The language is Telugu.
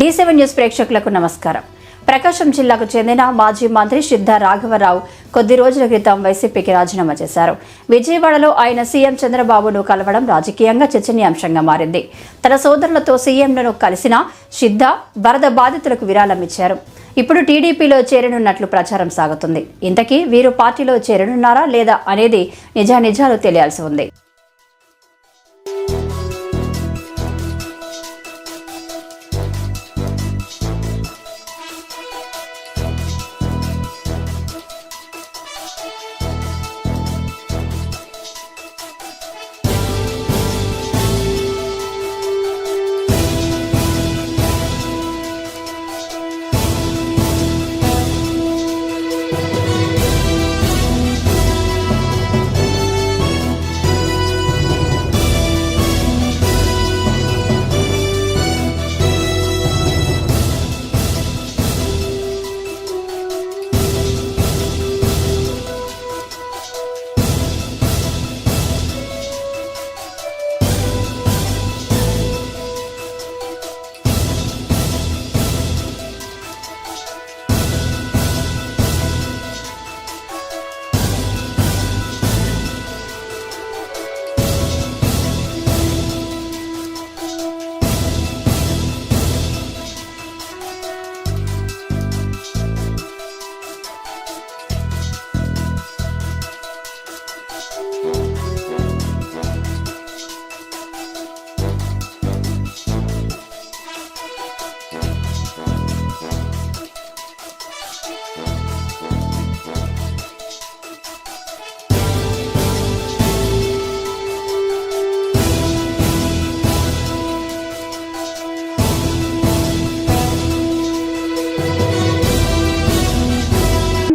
డి సెవెన్ న్యూస్ ప్రేక్షకులకు నమస్కారం. ప్రకాశం జిల్లాకు చెందిన మాజీ మంత్రి సిద్ధ రాఘవరావు కొద్ది రోజుల క్రితం వైసీపీకి రాజీనామా చేశారు. విజయవాడలో ఆయన సీఎం చంద్రబాబును కలవడం రాజకీయంగా చర్చనీయాంశంగా మారింది. తన సోదరులతో సీఎంలను కలిసిన సిద్ధ వరద బాధితులకు విరాళం ఇచ్చారు. ఇప్పుడు టీడీపీలో చేరనున్నట్లు ప్రచారం సాగుతుంది. ఇంతకీ వీరు పార్టీలో చేరనున్నారా లేదా అనేది నిజానిజాలు తెలియాల్సి ఉంది.